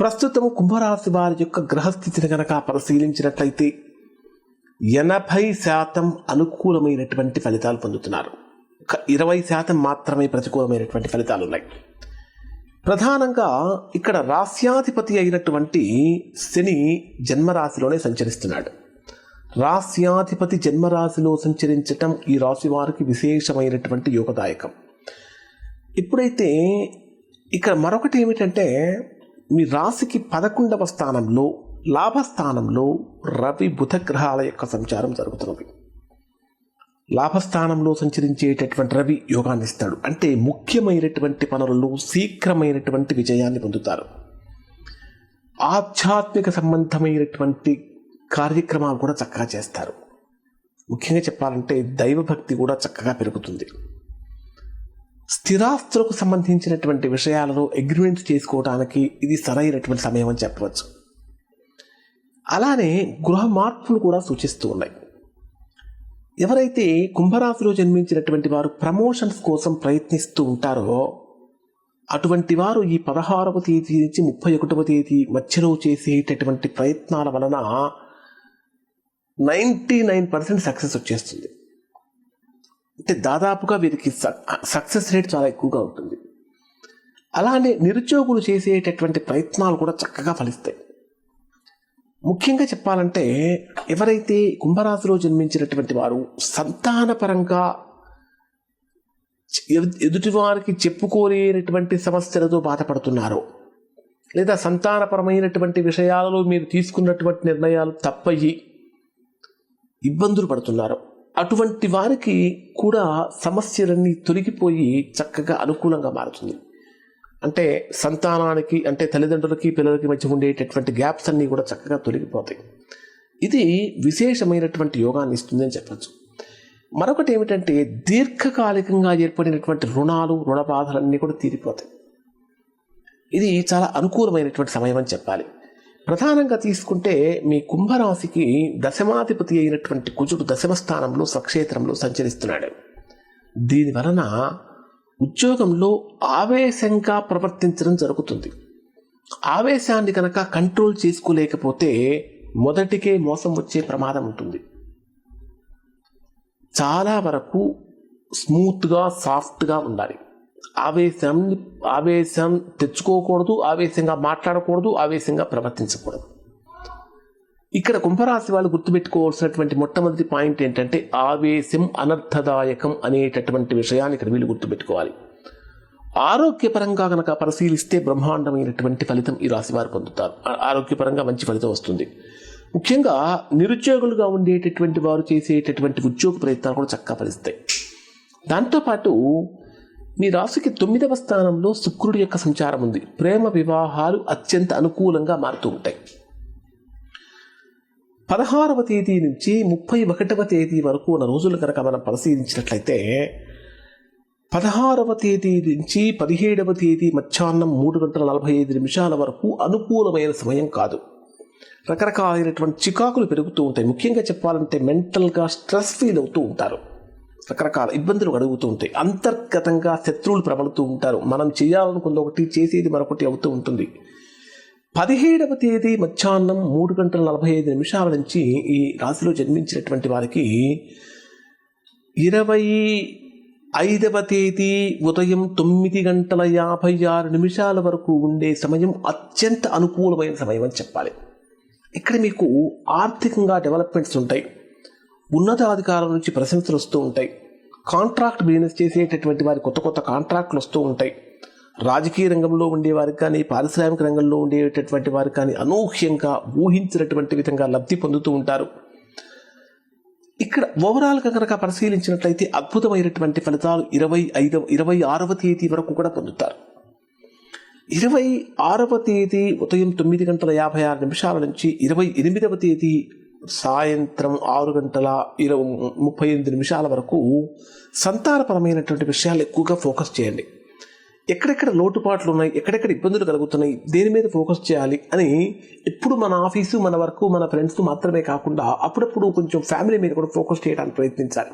ప్రస్తుతం కుంభరాశి వారి యొక్క గ్రహస్థితిని కనుక పరిశీలించినట్లయితే ఎనభై శాతం అనుకూలమైనటువంటి ఫలితాలు పొందుతున్నారు. ఇరవై శాతం మాత్రమే ప్రతికూలమైనటువంటి ఫలితాలు ఉన్నాయి. ప్రధానంగా ఇక్కడ రాస్యాధిపతి అయినటువంటి శని జన్మరాశిలోనే సంచరిస్తున్నాడు. రాస్యాధిపతి జన్మరాశిలో సంచరించటం ఈ రాశి వారికి విశేషమైనటువంటి యోగదాయకం. ఇప్పుడైతే ఇక్కడ మరొకటి ఏమిటంటే మీ రాశికి పదకొండవ స్థానంలో లాభస్థానంలో రవి బుధ గ్రహాల యొక్క సంచారం జరుగుతున్నది. లాభస్థానంలో సంచరించేటటువంటి రవి యోగాన్ని ఇస్తాడు. అంటే ముఖ్యమైనటువంటి పనులలో శీఘ్రమైనటువంటి విజయాన్ని పొందుతారు. ఆధ్యాత్మిక సంబంధమైనటువంటి కార్యక్రమాలు కూడా చక్కగా చేస్తారు. ముఖ్యంగా చెప్పాలంటే దైవభక్తి కూడా చక్కగా పెరుగుతుంది. స్థిరాస్తులకు సంబంధించినటువంటి విషయాలలో అగ్రిమెంట్స్ చేసుకోవడానికి ఇది సరైనటువంటి సమయం అని చెప్పవచ్చు. అలానే గృహ మార్పులు కూడా సూచిస్తూ ఉన్నాయి. ఎవరైతే కుంభరాశిలో జన్మించినటువంటి వారు ప్రమోషన్స్ కోసం ప్రయత్నిస్తూ ఉంటారో అటువంటి వారు ఈ పదహారవ తేదీ నుంచి ముప్పై ఒకటవ తేదీ మధ్యలో చేసేటటువంటి ప్రయత్నాల వలన నైంటీ నైన్ పర్సెంట్ సక్సెస్ వచ్చేస్తుంది. అంటే దాదాపుగా వీరికి సక్సెస్ రేట్ చాలా ఎక్కువగా ఉంటుంది. అలానే నిరుద్యోగులు చేసేటటువంటి ప్రయత్నాలు కూడా చక్కగా ఫలిస్తాయి. ముఖ్యంగా చెప్పాలంటే ఎవరైతే కుంభరాశిలో జన్మించినటువంటి వారు సంతానపరంగా ఎదు- ఎదుటివారికి చెప్పుకోలేనటువంటి సమస్యలతో బాధపడుతున్నారో. లేదా సంతానపరమైనటువంటి విషయాలలో మీరు తీసుకున్నటువంటి నిర్ణయాలు తప్పయి ఇబ్బందులు పడుతున్నారు. అటువంటి వారికి కూడా సమస్యలన్నీ తొలగిపోయి చక్కగా అనుకూలంగా మారుతుంది. అంటే సంతానానికి అంటే తల్లిదండ్రులకి పిల్లలకి మధ్య ఉండేటటువంటి గ్యాప్స్ అన్నీ కూడా చక్కగా తొలగిపోతాయి. ఇది విశేషమైనటువంటి యోగాన్ని ఇస్తుంది అని చెప్పచ్చు. మరొకటి ఏమిటంటే దీర్ఘకాలికంగా ఏర్పడినటువంటి రుణాలు రుణ బాధలన్నీ కూడా తీరిపోతాయి. ఇది చాలా అనుకూలమైనటువంటి సమయం అని చెప్పాలి. ప్రధానంగా తీసుకుంటే మీ కుంభరాశికి దశమాధిపతి అయినటువంటి కుజుడు దశమ స్థానంలో స్వక్షేత్రంలో సంచరిస్తున్నాడు. దీని వలన ఉద్యోగంలో ఆవేశంగా ప్రవర్తించడం జరుగుతుంది. ఆవేశాన్ని కనుక కంట్రోల్ చేసుకోలేకపోతే మొదటికే మోసం వచ్చే ప్రమాదం ఉంటుంది. చాలా వరకు స్మూత్గా సాఫ్ట్గా ఉండాలి. ఆవేశం ఆవేశం తెచ్చుకోకూడదు ఆవేశంగా మాట్లాడకూడదు ఆవేశంగా ప్రవర్తించకూడదు. ఇక్కడ కుంభరాశి వాళ్ళు గుర్తుపెట్టుకోవాల్సినటువంటి మొట్టమొదటి పాయింట్ ఏంటంటే ఆవేశం అనర్థదాయకం అనేటటువంటి విషయాన్ని ఇక్కడ వీళ్ళు గుర్తుపెట్టుకోవాలి. ఆరోగ్యపరంగా కనుక పరిశీలిస్తే బ్రహ్మాండమైనటువంటి ఫలితం ఈ రాశి వారు పొందుతారు. ఆరోగ్యపరంగా మంచి ఫలితం వస్తుంది. ముఖ్యంగా నిరుద్యోగులుగా ఉండేటటువంటి వారు చేసేటటువంటి ఉద్యోగ ప్రయత్నాలు కూడా చక్కగా ఫలిస్తాయి. దాంతోపాటు మీ రాశికి తొమ్మిదవ స్థానంలో శుక్రుడి యొక్క సంచారం ఉంది. ప్రేమ వివాహాలు అత్యంత అనుకూలంగా మారుతూ ఉంటాయి. పదహారవ తేదీ నుంచి ముప్పై ఒకటవ తేదీ వరకు ఉన్న రోజులు కనుక మనం పరిశీలించినట్లయితే పదహారవ తేదీ నుంచి పదిహేడవ తేదీ మధ్యాహ్నం మూడు గంటల నలభై ఐదు నిమిషాల వరకు అనుకూలమైన సమయం కాదు. రకరకాలైనటువంటి చికాకులు పెరుగుతూ ఉంటాయి. ముఖ్యంగా చెప్పాలంటే మెంటల్గా స్ట్రెస్ ఫీల్ అవుతూ ఉంటారు. రకరకాల ఇబ్బందులు అడుగుతూ ఉంటాయి. అంతర్గతంగా శత్రువులు ప్రబలుతూ ఉంటారు. మనం చేయాలనుకున్న ఒకటి చేసేది మరొకటి అవుతూ ఉంటుంది. పదిహేడవ తేదీ మధ్యాహ్నం మూడు గంటల నలభై ఐదు నిమిషాల నుంచి ఈ రాశిలో జన్మించినటువంటి వారికి ఇరవై ఐదవ తేదీ ఉదయం తొమ్మిది గంటల యాభై ఆరు నిమిషాల వరకు ఉండే సమయం అత్యంత అనుకూలమైన సమయం అని చెప్పాలి. ఇక్కడ మీకు ఆర్థికంగా డెవలప్మెంట్స్ ఉంటాయి. ఉన్నతాధికారుల నుంచి ప్రశంసలు వస్తూ ఉంటాయి. కాంట్రాక్ట్ బిజినెస్ చేసేటటువంటి వారి కొత్త కొత్త కాంట్రాక్ట్లు వస్తూ ఉంటాయి. రాజకీయ రంగంలో ఉండేవారికి కానీ పారిశ్రామిక రంగంలో ఉండేటటువంటి వారికి కానీ అనూహ్యంగా ఊహించినటువంటి విధంగా లబ్ధి పొందుతూ ఉంటారు. ఇక్కడ ఓవరాల్గా కనుక పరిశీలించినట్లయితే అద్భుతమైనటువంటి ఫలితాలు ఇరవై ఐదవ ఇరవై ఆరవ తేదీ వరకు కూడా పొందుతారు. ఇరవై ఆరవ తేదీ ఉదయం తొమ్మిది గంటల యాభై ఆరు నిమిషాల నుంచి ఇరవై ఎనిమిదవ తేదీ సాయంత్రం ఆరు గంటల ఇరవై ముప్పై ఎనిమిది నిమిషాల వరకు సంతానపరమైనటువంటి విషయాలు ఎక్కువగా ఫోకస్ చేయండి. ఎక్కడెక్కడ లోటుపాట్లు ఉన్నాయి ఎక్కడెక్కడ ఇబ్బందులు కలుగుతున్నాయి దేని మీద ఫోకస్ చేయాలి అని ఎప్పుడు మన ఆఫీసు మన వర్క్ మన ఫ్రెండ్స్ మాత్రమే కాకుండా అప్పుడప్పుడు కొంచెం ఫ్యామిలీ మీద కూడా ఫోకస్ చేయడానికి ప్రయత్నించాలి.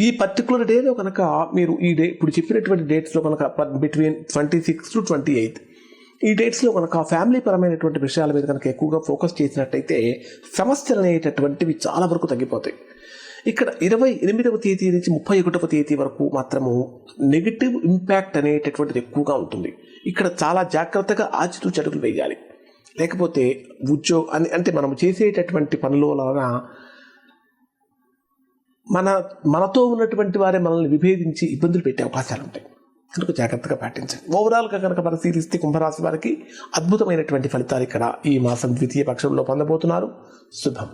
ఈ పర్టికులర్ డేలో కనుక మీరు ఈ డే ఇప్పుడు చెప్పినటువంటి డేట్స్లో కనుక between twenty six to twenty eighth ఈ డేట్స్లో కనుక ఫ్యామిలీ పరమైనటువంటి విషయాల మీద కనుక ఎక్కువగా ఫోకస్ చేసినట్టయితే సమస్యలు అనేటటువంటివి చాలా వరకు తగ్గిపోతాయి. ఇక్కడ ఇరవై ఎనిమిదవ తేదీ నుంచి ముప్పై ఒకటవ తేదీ వరకు మాత్రము నెగిటివ్ ఇంపాక్ట్ అనేటటువంటిది ఎక్కువగా ఉంటుంది. ఇక్కడ చాలా జాగ్రత్తగా ఆచితూచి వేయాలి. లేకపోతే ఉద్యోగ అంటే మనం చేసేటటువంటి పనుల వలన మన మనతో ఉన్నటువంటి వారే మనల్ని విభేదించి ఇబ్బందులు పెట్టే అవకాశాలు ఉంటాయి. కనుక జాగ్రత్తగా పాటించండి. ఓవరాల్గా కనుక పరిశీలిస్తే కుంభరాశి వారికి అద్భుతమైనటువంటి ఫలితాలు ఇక్కడ ఈ మాసం ద్వితీయ పక్షంలో పొందబోతున్నారు. శుభం.